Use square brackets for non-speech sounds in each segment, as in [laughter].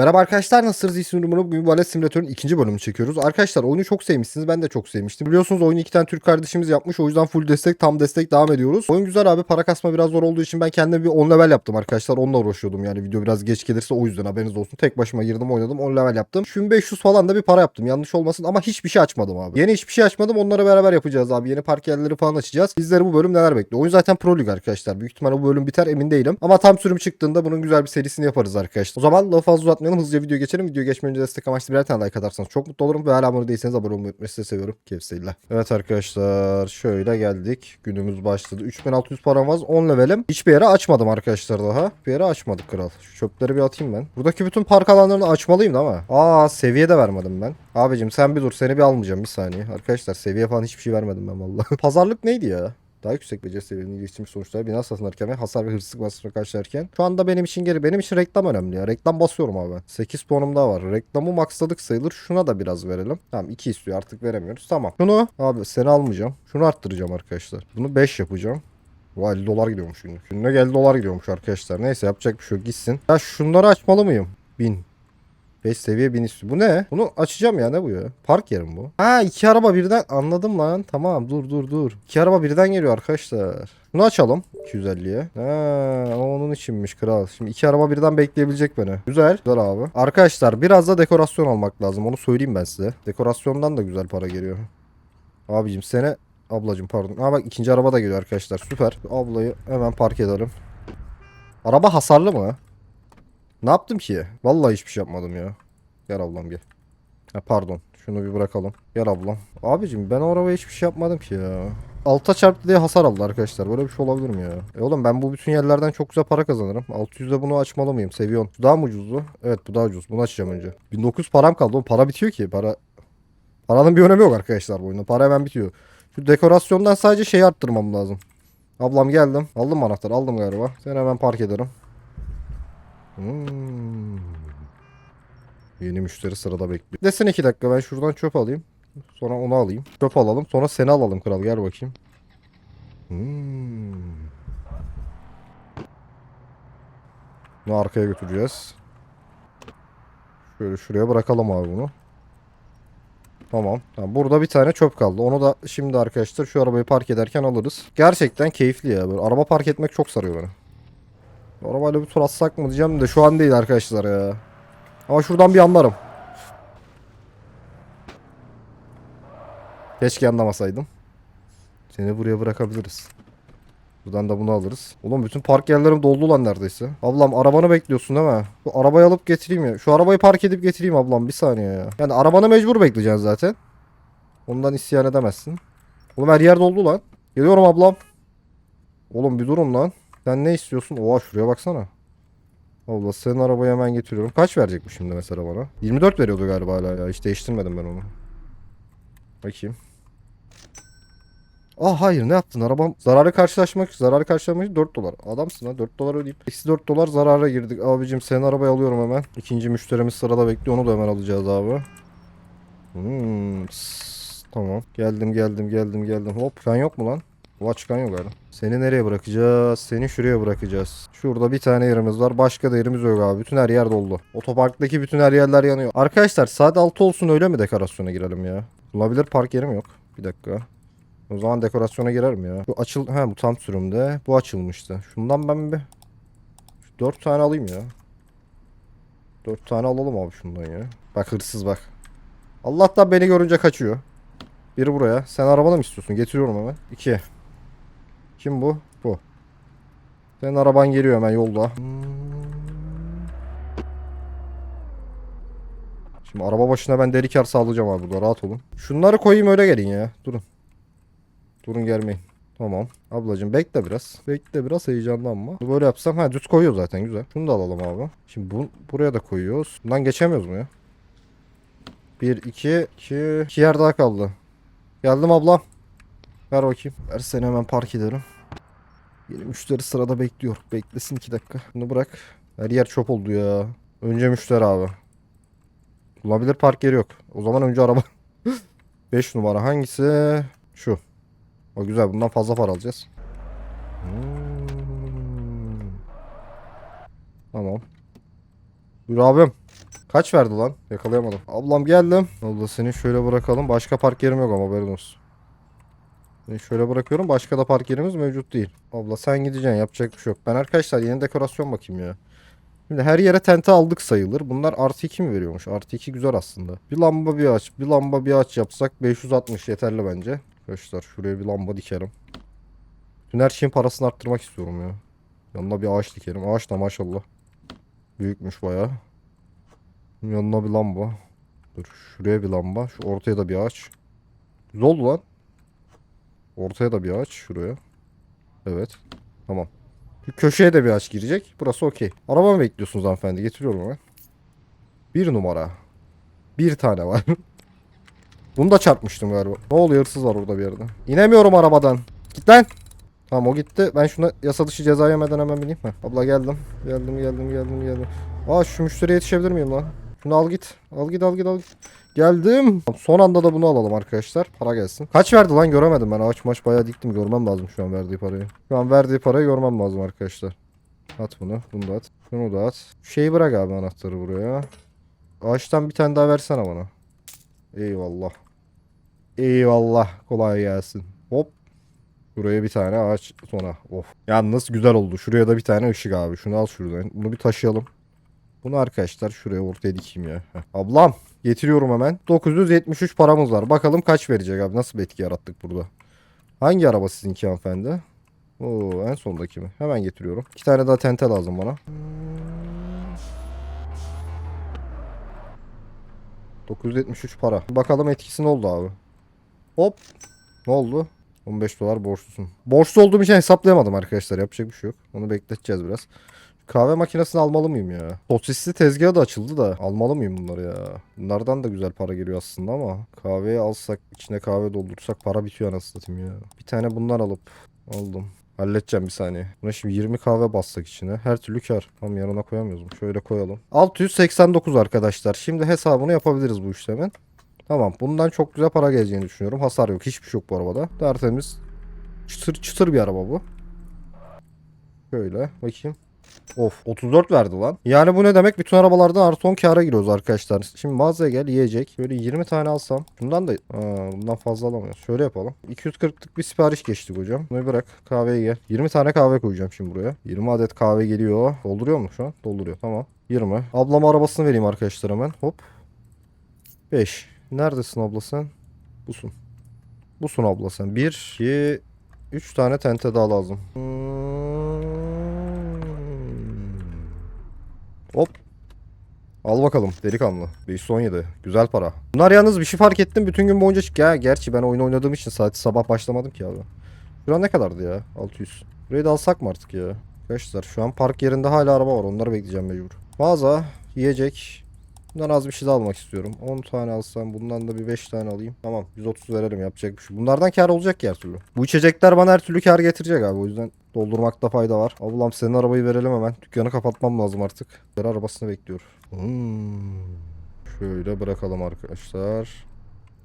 Merhaba arkadaşlar nasılsınız? İyisiniz umarım. Bugün Valet Simülatör'ün ikinci bölümünü çekiyoruz. Arkadaşlar oyunu çok sevmişsiniz. Ben de çok sevmiştim. Biliyorsunuz oyunu iki tane Türk kardeşimiz yapmış. O yüzden full destek, tam destek devam ediyoruz. Oyun güzel abi. Para kasma biraz zor olduğu için ben kendime bir 10 level yaptım arkadaşlar. Onunla uğraşıyordum yani. Video biraz geç gelirse o yüzden haberiniz olsun. Tek başıma girdim oynadım. 10 level yaptım. 3500 falan da bir para yaptım. Yanlış olmasın ama hiçbir şey açmadım abi. Yeni hiçbir şey açmadım. Onları beraber yapacağız abi. Yeni park yerleri falan açacağız. Bizleri bu bölüm neler bekliyor? Oyun zaten Pro Lig arkadaşlar. Büyük ihtimalle bu bölüm biter emin değilim. Ama tam sürüm çıktığında bunun güzel bir serisini yaparız arkadaşlar. O zaman lafı fazla uzatmayalım. Hızlıca video geçelim. Video geçmeden önce destek amaçlı birer tane like atarsanız çok mutlu olurum. Ve hala abone değilseniz abone olmayı unutmayın. Sizi seviyorum. Keyifle. Evet arkadaşlar şöyle geldik. Günümüz başladı. 3600 param var. 10 levelim. Hiçbir yere açmadım arkadaşlar daha. Bir yere açmadık kral. Şu çöpleri bir atayım ben. Buradaki bütün park alanlarını açmalıyım ama. Aa seviye de vermedim ben. Abicim sen bir dur seni bir almayacağım bir saniye. Arkadaşlar seviye falan hiçbir şey vermedim ben vallahi. [laughs] Pazarlık neydi ya? Daha yüksek beceri seviyenin iletişim sonuçları bina satın ve hasar ve hırsızlık masrafına karşılarken şu anda benim için geri benim için reklam önemli ya. Reklam basıyorum abi ben. 8 puanım daha var. Reklamı maksadık sayılır. Şuna da biraz verelim. Tamam 2 istiyor artık veremiyoruz. Tamam. Şunu abi seni almayacağım. Şunu arttıracağım arkadaşlar. Bunu 5 yapacağım. Vay 50 dolar gidiyormuş şimdi. Gününe geldi dolar gidiyormuş arkadaşlar. Neyse yapacak bir şey yok gitsin. Ya şunları açmalı mıyım? 1000. 5 seviye 1000 istiyor. Bu ne? Bunu açacağım ya ne bu ya? Park yerim bu. Ha iki araba birden anladım lan. Tamam dur dur dur. İki araba birden geliyor arkadaşlar. Bunu açalım 250'ye. Ha onun içinmiş kral. Şimdi iki araba birden bekleyebilecek beni. Güzel. Güzel abi. Arkadaşlar biraz da dekorasyon almak lazım. Onu söyleyeyim ben size. Dekorasyondan da güzel para geliyor. Abicim sene Ablacım pardon. Ha bak ikinci araba da geliyor arkadaşlar. Süper. Ablayı hemen park edelim. Araba hasarlı mı? Ne yaptım ki? Vallahi hiçbir şey yapmadım ya. Gel ablam gel. Ha, pardon. Şunu bir bırakalım. Gel ablam. Abicim ben o arabaya hiçbir şey yapmadım ki ya. Alta çarptı diye hasar aldı arkadaşlar. Böyle bir şey olabilir mi ya? E oğlum ben bu bütün yerlerden çok güzel para kazanırım. 600'de bunu açmalı mıyım? Seviyon. Daha mı ucuzdu? Evet bu daha ucuz. Bunu açacağım önce. 1900 param kaldı. Oğlum para bitiyor ki. Para Paranın bir önemi yok arkadaşlar bu oyunda. Para hemen bitiyor. Şu dekorasyondan sadece şeyi arttırmam lazım. Ablam geldim. Aldım anahtarı? Aldım galiba. Sen hemen park ederim. Hmm. Yeni müşteri sırada bekliyor. Desin iki dakika ben şuradan çöp alayım. Sonra onu alayım. Çöp alalım. Sonra seni alalım kral. Gel bakayım. Hmm. Bunu arkaya götüreceğiz. Şöyle şuraya bırakalım abi bunu. Tamam. tamam. Burada bir tane çöp kaldı. Onu da şimdi arkadaşlar şu arabayı park ederken alırız. Gerçekten keyifli ya. Böyle araba park etmek çok sarıyor beni. Arabayla bir tur atsak mı diyeceğim de şu an değil arkadaşlar ya. Ama şuradan bir anlarım. Keşke anlamasaydım. Seni buraya bırakabiliriz. Buradan da bunu alırız. Oğlum bütün park yerlerim doldu lan neredeyse. Ablam arabanı bekliyorsun değil mi? Bu arabayı alıp getireyim ya. Şu arabayı park edip getireyim ablam bir saniye ya. Yani arabanı mecbur bekleyeceksin zaten. Ondan isyan edemezsin. Oğlum her yer doldu lan. Geliyorum ablam. Oğlum bir durun lan. Sen ne istiyorsun? Oha şuraya baksana. Abla senin arabayı hemen getiriyorum. Kaç verecek bu şimdi mesela bana? 24 veriyordu galiba hala ya. Hiç değiştirmedim ben onu. Bakayım. Ah hayır ne yaptın? Arabam zararı karşılaşmak zararı karşılamak için 4 dolar. Adamsın ha 4 dolar ödeyeyim. Eksi 4 dolar zarara girdik. Abicim senin arabayı alıyorum hemen. İkinci müşterimiz sırada bekliyor. Onu da hemen alacağız abi. Hmm, tamam. Geldim geldim geldim geldim. Hop sen yok mu lan? Ulan çıkan yok galiba. Seni nereye bırakacağız? Seni şuraya bırakacağız. Şurada bir tane yerimiz var. Başka da yerimiz yok abi. Bütün her yer doldu. Otoparktaki bütün her yerler yanıyor. Arkadaşlar saat 6 olsun öyle mi dekorasyona girelim ya? Bulabilir park yerim yok. Bir dakika. O zaman dekorasyona girerim ya. Bu açıl ha bu tam sürümde. Bu açılmıştı. Şundan ben bir 4 tane alayım ya. 4 tane alalım abi şundan ya. Bak hırsız bak. Allah'tan beni görünce kaçıyor. Biri buraya. Sen arabanı mı istiyorsun? Getiriyorum hemen. 2. Kim bu? Bu. Senin araban geliyor hemen yolda. Şimdi araba başına ben deri kar sağlayacağım abi burada rahat olun. Şunları koyayım öyle gelin ya. Durun. Durun gelmeyin. Tamam. Ablacığım bekle biraz. Bekle biraz heyecanlanma. Böyle yapsam ha düz koyuyor zaten güzel. Şunu da alalım abi. Şimdi bu buraya da koyuyoruz. Bundan geçemiyoruz mu ya? 1 2 2 2 yer daha kaldı. Geldim ablam. Ver bakayım. Ver seni hemen park ederim. Yeni müşteri sırada bekliyor. Beklesin 2 dakika. Bunu bırak. Her yer çöp oldu ya. Önce müşteri abi. Bulabilir park yeri yok. O zaman önce araba. [laughs] 5 numara hangisi? Şu. O güzel. Bundan fazla para alacağız. Hmm. Tamam. Buyur abim. Kaç verdi lan? Yakalayamadım. Ablam geldim. Abla şöyle bırakalım. Başka park yerim yok ama haberin olsun. Seni şöyle bırakıyorum. Başka da park yerimiz mevcut değil. Abla sen gideceksin. Yapacak bir şey yok. Ben arkadaşlar yeni dekorasyon bakayım ya. Şimdi her yere tente aldık sayılır. Bunlar artı 2 mi veriyormuş? Artı 2 güzel aslında. Bir lamba bir aç. Bir lamba bir aç yapsak 560 yeterli bence. Arkadaşlar şuraya bir lamba dikerim. Bütün her şeyin parasını arttırmak istiyorum ya. Yanına bir ağaç dikerim. Ağaç da maşallah. Büyükmüş bayağı. Yanına bir lamba. Dur şuraya bir lamba. Şu ortaya da bir ağaç. Güzel oldu lan. Ortaya da bir ağaç. Şuraya. Evet. Tamam. Şu köşeye de bir ağaç girecek. Burası okey. Araba mı bekliyorsunuz hanımefendi? Getiriyorum hemen. Bir numara. Bir tane var. [laughs] Bunu da çarpmıştım galiba. Ne oluyor hırsız var orada bir yerde. İnemiyorum arabadan. Git lan. Tamam o gitti. Ben şuna yasa dışı ceza yemeden hemen bineyim. Heh. Abla geldim. Geldim geldim geldim geldim. Aa şu müşteriye yetişebilir miyim lan? Şunu al git. Al git al git al git. Geldim. Son anda da bunu alalım arkadaşlar. Para gelsin. Kaç verdi lan göremedim ben. Ağaç maç bayağı diktim. Görmem lazım şu an verdiği parayı. Şu an verdiği parayı görmem lazım arkadaşlar. At bunu. Bunu da at. Bunu da at. Şeyi bırak abi anahtarı buraya. Ağaçtan bir tane daha versene bana. Eyvallah. Eyvallah. Kolay gelsin. Hop. Buraya bir tane ağaç sonra. Of. Yalnız güzel oldu. Şuraya da bir tane ışık abi. Şunu al şuradan. Bunu bir taşıyalım. Bunu arkadaşlar şuraya ortaya dikeyim ya. Ablam getiriyorum hemen. 973 paramız var. Bakalım kaç verecek abi. Nasıl bir etki yarattık burada. Hangi araba sizinki hanımefendi? Oo en sondaki mi? Hemen getiriyorum. İki tane daha tente lazım bana. 973 para. Bakalım etkisi ne oldu abi. Hop. Ne oldu? 15 dolar borçlusun. Borçlu olduğum için hesaplayamadım arkadaşlar. Yapacak bir şey yok. Onu bekleteceğiz biraz. Kahve makinesini almalı mıyım ya? Sosisli tezgahı da açıldı da almalı mıyım bunları ya? Bunlardan da güzel para geliyor aslında ama kahveyi alsak içine kahve doldursak para bitiyor anasını satayım ya. Bir tane bunlar alıp aldım. Halledeceğim bir saniye. Buna şimdi 20 kahve bassak içine. Her türlü kar. Tam yanına koyamıyoruz? Şöyle koyalım. 689 arkadaşlar. Şimdi hesabını yapabiliriz bu işlemin. Tamam. Bundan çok güzel para geleceğini düşünüyorum. Hasar yok. Hiçbir şey yok bu arabada. Tertemiz. Çıtır çıtır bir araba bu. Şöyle bakayım. Of 34 verdi lan. Yani bu ne demek? Bütün arabalardan artı 10 kâra giriyoruz arkadaşlar. Şimdi mağazaya gel yiyecek. Böyle 20 tane alsam. Bundan da Aa, bundan fazla alamıyoruz. Şöyle yapalım. 240'lık bir sipariş geçtik hocam. Bunu bırak. Kahveye gel. 20 tane kahve koyacağım şimdi buraya. 20 adet kahve geliyor. Dolduruyor mu şu an? Dolduruyor. Tamam. 20. Ablama arabasını vereyim arkadaşlar hemen. Hop. 5. Neredesin abla sen? Busun. Busun abla sen. 1, 2, 3 tane tente daha lazım. Hop. Al bakalım delikanlı. 517. Güzel para. Bunlar yalnız bir şey fark ettim. Bütün gün boyunca çık. Ya gerçi ben oyun oynadığım için saati sabah başlamadım ki abi. Şura ne kadardı ya? 600. Burayı da alsak mı artık ya? Arkadaşlar şu an park yerinde hala araba var. Onları bekleyeceğim mecbur. Mağaza, yiyecek. Bundan az bir şey de almak istiyorum. 10 tane alsam bundan da bir 5 tane alayım. Tamam 130 verelim yapacak bir şey. Bunlardan kar olacak ki her türlü. Bu içecekler bana her türlü kar getirecek abi. O yüzden doldurmakta fayda var. Ablam senin arabayı verelim hemen. Dükkanı kapatmam lazım artık. Bir arabasını bekliyor. Hmm. Şöyle bırakalım arkadaşlar.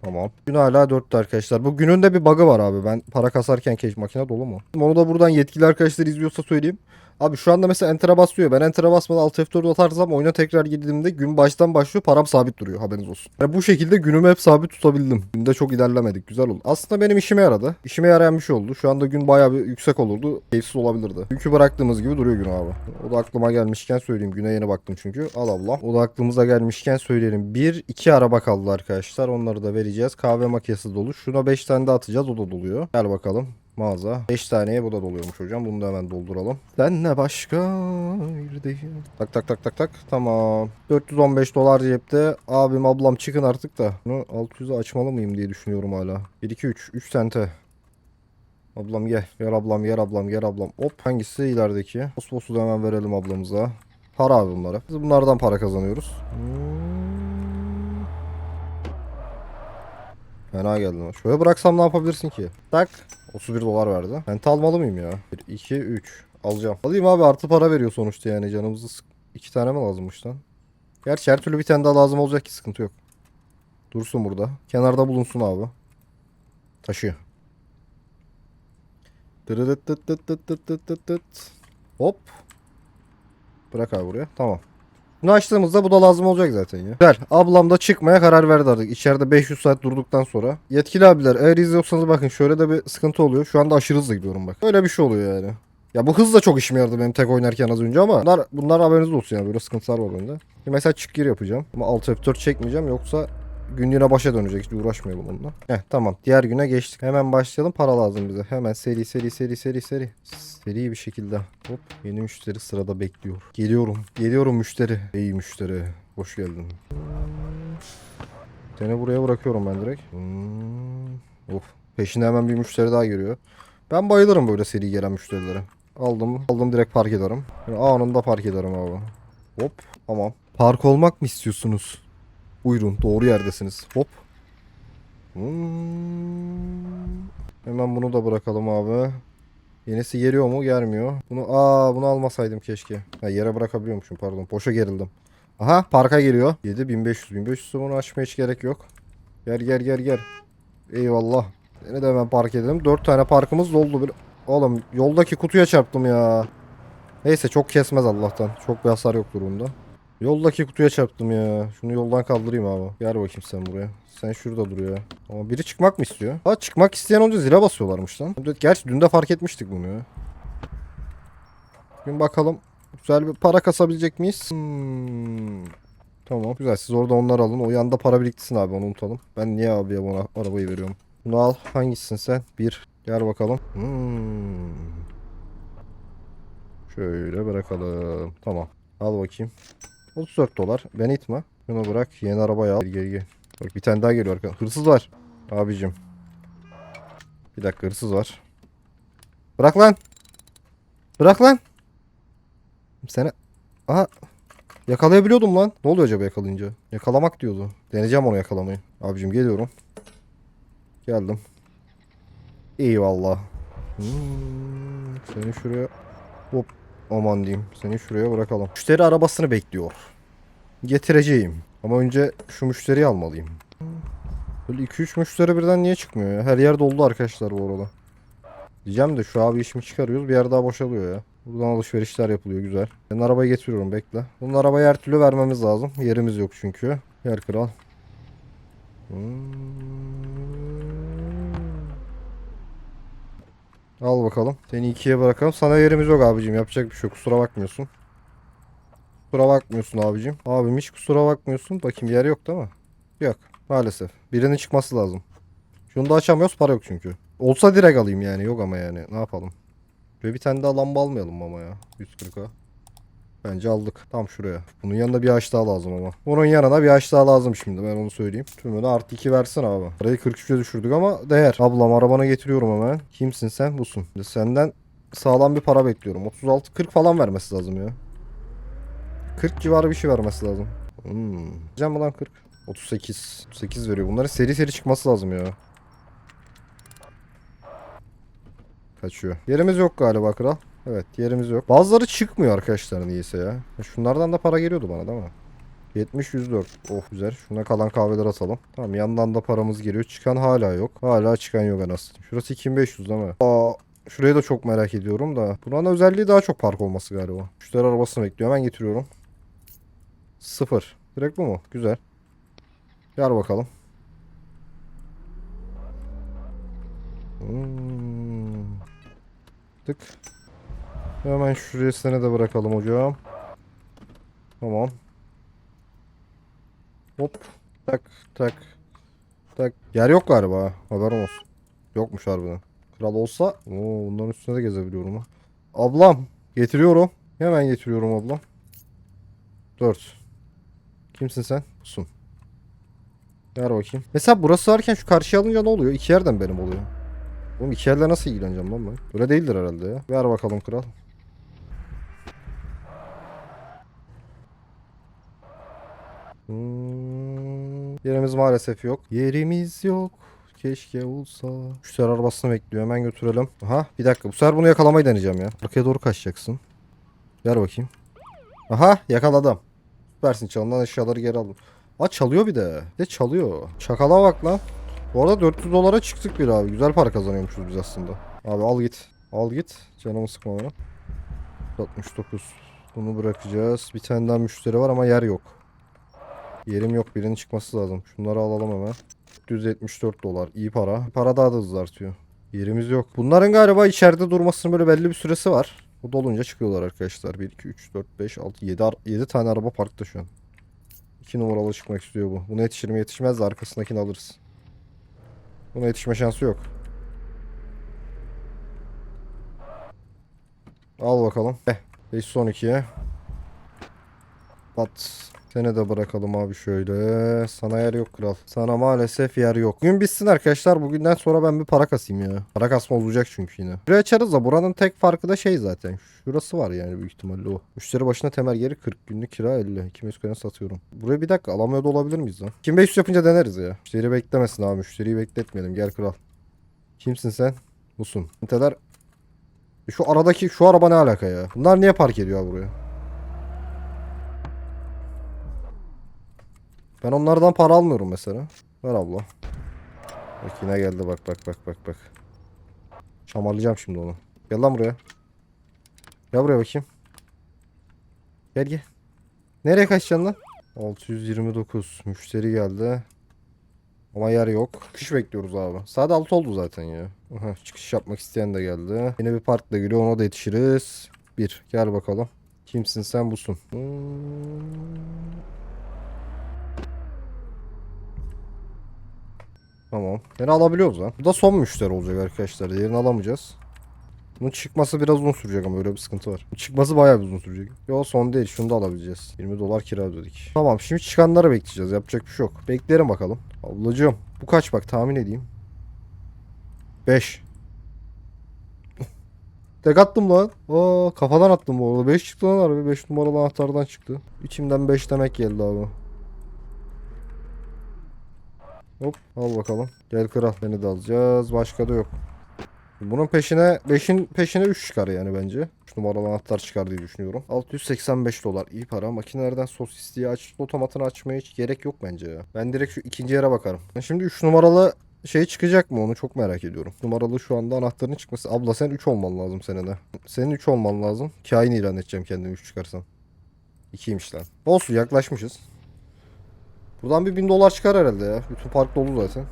Tamam. Gün hala 4'te arkadaşlar. Bu günün de bir bug'ı var abi. Ben para kasarken keş makine dolu mu? Onu da buradan yetkili arkadaşlar izliyorsa söyleyeyim. Abi şu anda mesela enter'a basıyor. Ben enter'a basmadan alt F4 atarsam oyuna tekrar girdiğimde gün baştan başlıyor. Param sabit duruyor haberiniz olsun. Yani bu şekilde günümü hep sabit tutabildim. Günde çok ilerlemedik. Güzel oldu. Aslında benim işime yaradı. İşime yarayan bir şey oldu. Şu anda gün bayağı bir yüksek olurdu. Keyifsiz olabilirdi. Yükü bıraktığımız gibi duruyor gün abi. O da aklıma gelmişken söyleyeyim. Güne yeni baktım çünkü. Al Allah. O da aklımıza gelmişken söyleyelim. Bir iki araba kaldı arkadaşlar. Onları da vereceğiz. Kahve makinesi dolu. Şuna 5 tane de atacağız. O da doluyor. Gel bakalım mağaza. 5 taneye bu da doluyormuş hocam. Bunu da hemen dolduralım. Sen ne başka bir değil. Tak tak tak tak tak. Tamam. 415 dolar cepte. Abim ablam çıkın artık da. Bunu 600'e açmalı mıyım diye düşünüyorum hala. 1 2 3 3 sente. Ablam gel. Gel ablam gel ablam gel ablam. Hop hangisi ilerideki? Osmos'u da hemen verelim ablamıza. Para abi bunlara. Biz bunlardan para kazanıyoruz. Hmm. Fena geldi lan. Şöyle bıraksam ne yapabilirsin ki? Tak. 31 dolar verdi. Penta almalı mıyım ya? 1, 2, 3. Alacağım. Alayım abi artı para veriyor sonuçta yani. Canımızı sık... İki tane mi lazımmış lan? Gerçi her türlü bir tane daha lazım olacak ki sıkıntı yok. Dursun burada. Kenarda bulunsun abi. Taşı. Dırırıt tıt tıt tıt tıt tıt tıt tıt. Hop. Bırak abi buraya. Tamam. Bunu açtığımızda bu da lazım olacak zaten ya. Güzel. Ablam da çıkmaya karar verdi artık. İçeride 500 saat durduktan sonra. Yetkili abiler eğer izliyorsanız bakın şöyle de bir sıkıntı oluyor. Şu anda aşırı hızlı gidiyorum bak. Öyle bir şey oluyor yani. Ya bu hız da çok işime yaradı benim tek oynarken az önce ama bunlar, bunlar haberiniz olsun yani böyle sıkıntılar var bende. Mesela çık gir yapacağım ama alt F4 çekmeyeceğim yoksa günlüğüne başa dönecek hiç uğraşmayalım onunla. Heh tamam diğer güne geçtik. Hemen başlayalım para lazım bize. Hemen seri seri seri seri seri. Seri bir şekilde. Hop yeni müşteri sırada bekliyor. Geliyorum. Geliyorum müşteri. İyi müşteri. Hoş geldin. Seni buraya bırakıyorum ben direkt. Hmm. Of. Peşinde hemen bir müşteri daha geliyor. Ben bayılırım böyle seri gelen müşterilere. Aldım. Aldım direkt park ederim. Anında park ederim abi. Hop. Tamam. Park olmak mı istiyorsunuz? Buyurun. Doğru yerdesiniz. Hop. Hmm. Hemen bunu da bırakalım abi. Yenisi geliyor mu? Gelmiyor. Bunu aa bunu almasaydım keşke. Ha, yere bırakabiliyormuşum pardon. Boşa gerildim. Aha parka geliyor. 7 1500 1500 bunu açmaya hiç gerek yok. Gel gel gel gel. Eyvallah. Seni de hemen park edelim. 4 tane parkımız doldu. Oğlum yoldaki kutuya çarptım ya. Neyse çok kesmez Allah'tan. Çok bir hasar yoktur bunda. Yoldaki kutuya çarptım ya. Şunu yoldan kaldırayım abi. Gel bakayım sen buraya. Sen şurada dur ya. Ama biri çıkmak mı istiyor? Ha çıkmak isteyen olunca zile basıyorlarmış lan. Gerçi dün de fark etmiştik bunu ya. Bugün bakalım. Güzel bir para kasabilecek miyiz? Hmm. Tamam güzel siz orada onları alın. O yanda para biriktirsin abi onu unutalım. Ben niye abiye bana arabayı veriyorum? Bunu al. Hangisisin sen? Bir. Gel bakalım. Hmm. Şöyle bırakalım. Tamam. Al bakayım. 34 dolar. Ben itme. Şunu bırak. Yeni arabayı al. Gel gel. Bak bir tane daha geliyor arkadan. Hırsız var. Abicim. Bir dakika hırsız var. Bırak lan. Bırak lan. Seni... Aha. Yakalayabiliyordum lan. Ne oluyor acaba yakalayınca? Yakalamak diyordu. Deneyeceğim onu yakalamayı. Abicim geliyorum. Geldim. Eyvallah. Hmm, seni şuraya... Hop. Aman diyeyim. Seni şuraya bırakalım. Müşteri arabasını bekliyor. Getireceğim. Ama önce şu müşteriyi almalıyım. Böyle 2-3 müşteri birden niye çıkmıyor ya? Her yer doldu arkadaşlar bu arada. Diyeceğim de şu abi işimi çıkarıyoruz. Bir yer daha boşalıyor ya. Buradan alışverişler yapılıyor güzel. Ben arabayı getiriyorum bekle. Bunun arabayı her türlü vermemiz lazım. Yerimiz yok çünkü. Yer kral. Hmm. Al bakalım. Seni ikiye bırakalım. Sana yerimiz yok abicim. Yapacak bir şey yok. Kusura bakmıyorsun. Kusura bakmıyorsun abicim. Abim hiç kusura bakmıyorsun. Bakayım yer yok değil mi? Yok. Maalesef. Birinin çıkması lazım. Şunu da açamıyoruz. Para yok çünkü. Olsa direkt alayım yani. Yok ama yani. Ne yapalım? Ve bir tane daha lamba almayalım ama ya. 140'a. Bence aldık. Tam şuraya. Bunun yanında bir ağaç daha lazım ama. Bunun yanına bir ağaç daha lazım şimdi. Ben onu söyleyeyim. Tümünü artı 2 versin abi. Parayı 43'e düşürdük ama değer. Ablam arabana getiriyorum hemen. Kimsin sen? Busun. Senden sağlam bir para bekliyorum. 36-40 falan vermesi lazım ya. 40 civarı bir şey vermesi lazım. Hmm. Diyeceğim mi lan 40? 38. 38 veriyor. Bunların seri seri çıkması lazım ya. Kaçıyor. Yerimiz yok galiba kral. Evet yerimiz yok. Bazıları çıkmıyor arkadaşlar niyeyse ya. Şunlardan da para geliyordu bana değil mi? 70 104. Oh güzel. Şuna kalan kahveler atalım. Tamam yandan da paramız geliyor. Çıkan hala yok. Hala çıkan yok anasını. Şurası 2500 değil mi? Aa şurayı da çok merak ediyorum da. Buranın özelliği daha çok park olması galiba. Müşteri arabasını bekliyor. Hemen getiriyorum. Sıfır. Direkt bu mu? Güzel. Gel bakalım. Hmm. Tık. Hemen şuraya seni de bırakalım hocam. Tamam. Hop. Tak tak. Tak. Yer yok galiba. ha. Haberim olsun. Yokmuş harbiden. Kral olsa. Oo, bunların üstüne de gezebiliyorum ha. Ablam. Getiriyorum. Hemen getiriyorum ablam. 4. Kimsin sen? Pusun. Ver bakayım. Mesela burası varken şu karşıya alınca ne oluyor? İki yerden benim oluyor. Oğlum iki yerle nasıl ilgileneceğim lan ben? Öyle değildir herhalde ya. Ver bakalım kral. Hmm, yerimiz maalesef yok. Yerimiz yok. Keşke olsa. Müşteri arabasını bekliyor. Hemen götürelim. Aha bir dakika. Bu sefer bunu yakalamayı deneyeceğim ya. Arkaya doğru kaçacaksın. Ver bakayım. Aha yakaladım. Süpersin çalınan eşyaları geri aldım. Aa çalıyor bir de. Bir de çalıyor. Çakala bak lan. Bu arada 400 dolara çıktık bir abi. Güzel para kazanıyormuşuz biz aslında. Abi al git. Al git. Canımı sıkma bana. 69. Bunu bırakacağız. Bir tane daha müşteri var ama yer yok. Yerim yok. Birinin çıkması lazım. Şunları alalım hemen. 474 dolar. İyi para. Para daha da hızlı artıyor. Yerimiz yok. Bunların galiba içeride durmasının böyle belli bir süresi var. O dolunca çıkıyorlar arkadaşlar. 1, 2, 3, 4, 5, 6, 7, 7 tane araba parkta şu an. 2 numaralı çıkmak istiyor bu. Buna yetişir mi yetişmez de arkasındakini alırız. Buna yetişme şansı yok. Al bakalım. Eh. 512'ye. At. Seni de bırakalım abi şöyle. Sana yer yok kral. Sana maalesef yer yok. Bugün bitsin arkadaşlar. Bugünden sonra ben bir para kasayım ya. Para kasma olacak çünkü yine. Burayı açarız da buranın tek farkı da şey zaten. Şurası var yani büyük ihtimalle o. Müşteri başına temel geri 40 günlük kira 50. 2500 satıyorum. Buraya bir dakika alamıyor da olabilir miyiz lan? 2500 yapınca deneriz ya. Müşteri beklemesin abi. Müşteriyi bekletmeyelim. Gel kral. Kimsin sen? Musun? Niteler şu aradaki şu araba ne alaka ya? Bunlar niye park ediyor buraya? Ben onlardan para almıyorum mesela. Ver abla. Bak yine geldi bak bak bak bak bak. Şamarlayacağım şimdi onu. Gel lan buraya. Gel buraya bakayım. Gel gel. Nereye kaçacaksın lan? 629 müşteri geldi. Ama yer yok. Çıkış bekliyoruz abi. Saat 6 oldu zaten ya. Aha, çıkış yapmak isteyen de geldi. Yine bir parkla geliyor ona da yetişiriz. Bir gel bakalım. Kimsin sen busun. Hmm. Tamam. Yine alabiliyoruz lan. Bu da son müşteri olacak arkadaşlar. Diğerini alamayacağız. Bunun çıkması biraz uzun sürecek ama öyle bir sıkıntı var. Çıkması bayağı bir uzun sürecek. Yo son değil. Şunu da alabileceğiz. 20 dolar kira ödedik. Tamam şimdi çıkanları bekleyeceğiz. Yapacak bir şey yok. Beklerim bakalım. Ablacığım bu kaç bak tahmin edeyim. 5. [laughs] Tek attım lan. Aa, kafadan attım bu arada. 5 çıktı lan harbi. 5 numaralı anahtardan çıktı. İçimden 5 demek geldi abi. Hop al bakalım. Gel kral seni de alacağız. Başka da yok. Bunun peşine 5'in peşine 3 çıkar yani bence. 3 numaralı anahtar çıkar diye düşünüyorum. 685 dolar. iyi para. Makinelerden sosisliği aç, otomatını açmaya hiç gerek yok bence ya. Ben direkt şu ikinci yere bakarım. Şimdi 3 numaralı şey çıkacak mı onu çok merak ediyorum. Numaralı şu anda anahtarın çıkması. Abla sen 3 olman lazım senin de. Senin 3 olman lazım. Kain ilan edeceğim kendimi 3 çıkarsan. 2'ymiş lan. Olsun yaklaşmışız. Buradan bir 1000 dolar çıkar herhalde ya. Bütün park dolu zaten.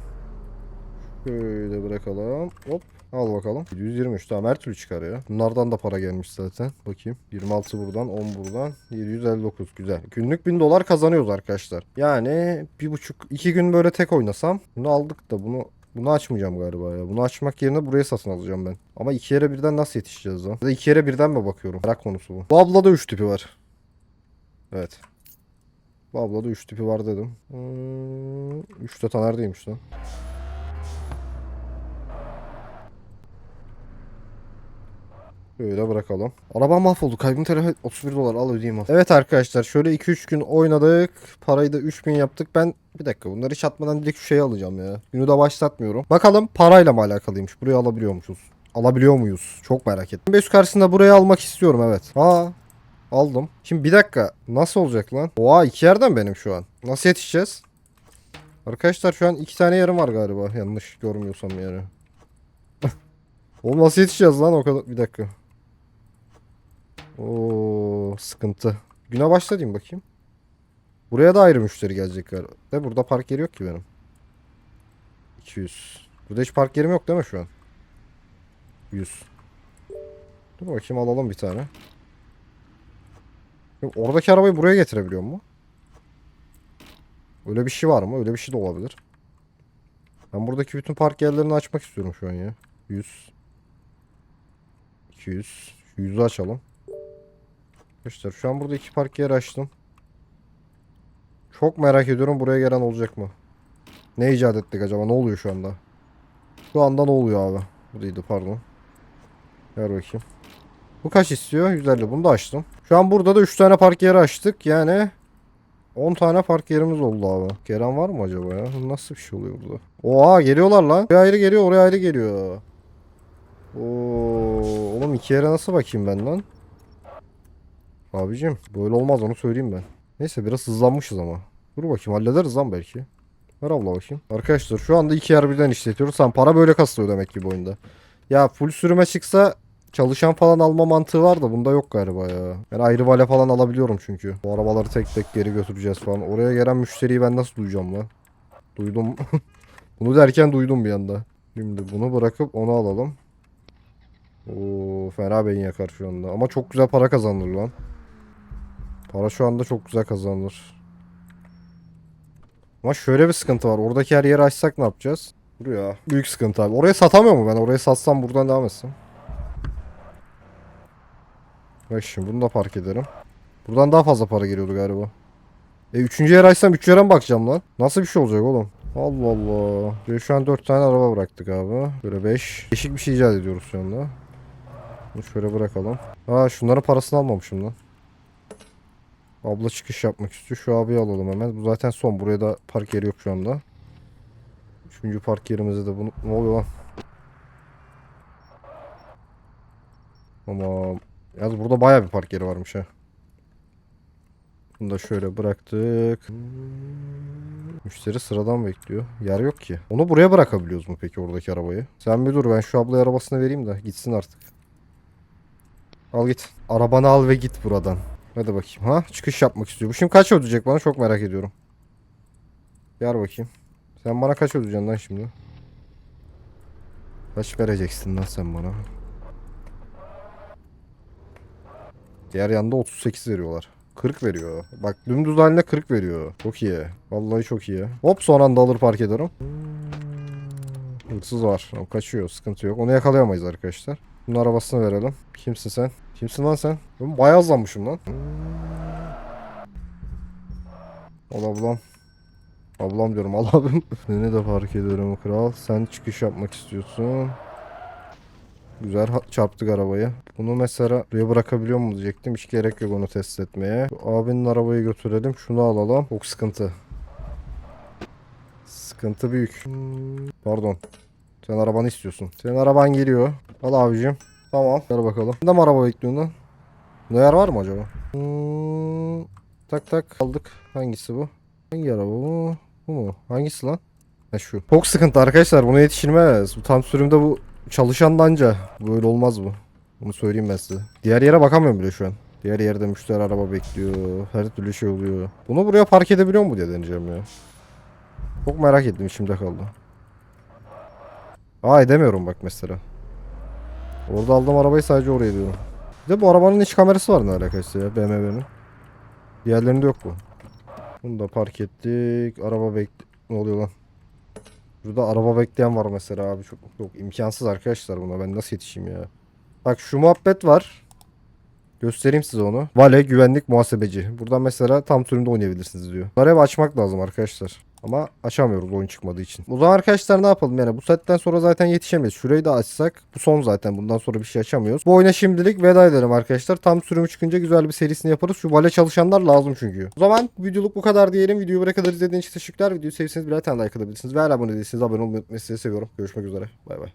Şöyle bırakalım. Hop. Al bakalım. 123 tamam her türlü çıkar ya. Bunlardan da para gelmiş zaten. Bakayım. 26 buradan 10 buradan. 759 güzel. Günlük 1000 dolar kazanıyoruz arkadaşlar. Yani bir buçuk iki gün böyle tek oynasam. Bunu aldık da bunu bunu açmayacağım galiba ya. Bunu açmak yerine buraya satın alacağım ben. Ama iki yere birden nasıl yetişeceğiz lan? Ya da iki yere birden mi bakıyorum? Merak konusu bu. Bu ablada 3 tipi var. Evet. Bu ablada 3 tipi var dedim. 3 de Taner'deymiş lan. Böyle bırakalım. Araba mahvoldu. Kaybım telafi 31 dolar al ödeyeyim al. Evet arkadaşlar şöyle 2-3 gün oynadık. Parayı da 3000 yaptık. Ben bir dakika bunları hiç atmadan direkt şu şeyi alacağım ya. Günü de başlatmıyorum. Bakalım parayla mı alakalıymış. Burayı alabiliyormuşuz. Alabiliyor muyuz? Çok merak ettim. 5 karşısında burayı almak istiyorum evet. Aa aldım. Şimdi bir dakika. Nasıl olacak lan? Oha iki yerden benim şu an. Nasıl yetişeceğiz? Arkadaşlar şu an iki tane yerim var galiba. Yanlış görmüyorsam yani. [laughs] Oğlum nasıl yetişeceğiz lan o kadar? Bir dakika. Oo sıkıntı. Güne başlayayım bakayım. Buraya da ayrı müşteri gelecek galiba. Burada park yeri yok ki benim. 200. Burada hiç park yerim yok değil mi şu an? 100. Dur bakayım alalım bir tane. Oradaki arabayı buraya getirebiliyor mu? Öyle bir şey var mı? Öyle bir şey de olabilir. Ben buradaki bütün park yerlerini açmak istiyorum şu an ya. 100. 200. 100'ü açalım. Arkadaşlar şu an burada iki park yeri açtım. Çok merak ediyorum buraya gelen olacak mı? Ne icat ettik acaba? Ne oluyor şu anda? Şu anda ne oluyor abi? Bu değildi pardon. Ver bakayım. Bu kaç istiyor? 150. Bunu da açtım. Şu an burada da 3 tane park yeri açtık. Yani 10 tane park yerimiz oldu abi. Gelen var mı acaba ya? Nasıl bir şey oluyor burada? Oha geliyorlar lan. Oraya ayrı geliyor oraya ayrı geliyor. Oo, oğlum iki yere nasıl bakayım ben lan? Abicim böyle olmaz onu söyleyeyim ben. Neyse biraz hızlanmışız ama. Dur bakayım hallederiz lan belki. Ver abla bakayım. Arkadaşlar şu anda iki yer birden işletiyoruz. Sen para böyle kasılıyor demek ki bu oyunda. Ya full sürüme çıksa çalışan falan alma mantığı var da bunda yok galiba ya. Ben ayrı vale falan alabiliyorum çünkü. Bu arabaları tek tek geri götüreceğiz falan. Oraya gelen müşteriyi ben nasıl duyacağım lan? Duydum. [laughs] bunu derken duydum bir anda. Şimdi bunu bırakıp onu alalım. Oo fena beyin yakar şu anda. Ama çok güzel para kazanılır lan. Para şu anda çok güzel kazanılır. Ama şöyle bir sıkıntı var. Oradaki her yeri açsak ne yapacağız? Buraya. Büyük sıkıntı abi. Oraya satamıyor mu ben? Oraya satsam buradan devam etsem. Bak şimdi bunu da park ederim. Buradan daha fazla para geliyordu galiba. E üçüncü yer açsam üç yere mi bakacağım lan? Nasıl bir şey olacak oğlum? Allah Allah. Şöyle şu an dört tane araba bıraktık abi. Böyle beş. Değişik bir şey icat ediyoruz şu anda. Bunu şöyle bırakalım. Aa şunların parasını almamışım lan. Abla çıkış yapmak istiyor. Şu abiyi alalım hemen. Bu zaten son. Buraya da park yeri yok şu anda. Üçüncü park yerimizde de bunu... Ne oluyor lan? Ama yalnız burada bayağı bir park yeri varmış ha. Bunu da şöyle bıraktık. Müşteri sıradan bekliyor. Yer yok ki. Onu buraya bırakabiliyoruz mu peki oradaki arabayı? Sen bir dur ben şu ablaya arabasını vereyim de gitsin artık. Al git. Arabanı al ve git buradan. Hadi bakayım. Ha çıkış yapmak istiyor. Bu şimdi kaç ödeyecek bana çok merak ediyorum. Ver bakayım. Sen bana kaç ödeyeceksin lan şimdi? Kaç vereceksin lan sen bana? Diğer yanda 38 veriyorlar. 40 veriyor. Bak dümdüz haline 40 veriyor. Çok iyi. Vallahi çok iyi. Hop son anda alır park ederim. Hırsız var. O kaçıyor. Sıkıntı yok. Onu yakalayamayız arkadaşlar. Bunun arabasını verelim. Kimsin sen? Kimsin lan sen? Ben bayağı hızlanmışım lan. Al ablam. Ablam diyorum al abim. [laughs] Seni de fark ediyorum kral. Sen çıkış yapmak istiyorsun. Güzel çarptık arabayı. Bunu mesela buraya bırakabiliyor mu diyecektim. Hiç gerek yok onu test etmeye. Şu abinin arabayı götürelim. Şunu alalım. Çok sıkıntı. Sıkıntı büyük. Pardon. Sen arabanı istiyorsun. Senin araban geliyor. Al abicim. Tamam. Ver bakalım. Ne mi araba bekliyorsun lan? Yer var mı acaba? Hmm, tak tak aldık. Hangisi bu? Hangi araba bu? Bu mu? Hangisi lan? Ha şu. Çok sıkıntı arkadaşlar. Buna yetişilmez. Bu tam sürümde bu çalışandanca. Böyle olmaz bu. Bunu söyleyeyim ben size. Diğer yere bakamıyorum bile şu an. Diğer yerde müşteri araba bekliyor. Her türlü şey oluyor. Bunu buraya park edebiliyor mu diye deneyeceğim ya. Çok merak ettim içimde kaldı. Aa edemiyorum bak mesela. Orada aldığım arabayı sadece oraya diyorum. Bir de bu arabanın iç kamerası var ne alakası ya BMW'nin. Diğerlerinde yok bu. Bunu da park ettik. Araba bek... Ne oluyor lan? Burada araba bekleyen var mesela abi. Çok, çok imkansız arkadaşlar buna. Ben nasıl yetişeyim ya? Bak şu muhabbet var. Göstereyim size onu. Vale güvenlik muhasebeci. Buradan mesela tam sürümde oynayabilirsiniz diyor. Bunları hep açmak lazım arkadaşlar. Ama açamıyoruz oyun çıkmadığı için. O zaman arkadaşlar ne yapalım yani bu saatten sonra zaten yetişemeyiz. Şurayı da açsak bu son zaten bundan sonra bir şey açamıyoruz. Bu oyuna şimdilik veda edelim arkadaşlar. Tam sürümü çıkınca güzel bir serisini yaparız. Şu vale çalışanlar lazım çünkü. O zaman videoluk bu kadar diyelim. Videoyu buraya kadar izlediğiniz için teşekkürler. Videoyu sevdiyseniz birer tane like atabilirsiniz. Ve abone değilseniz abone olmayı unutmayın. Sizi seviyorum. Görüşmek üzere. Bay bay.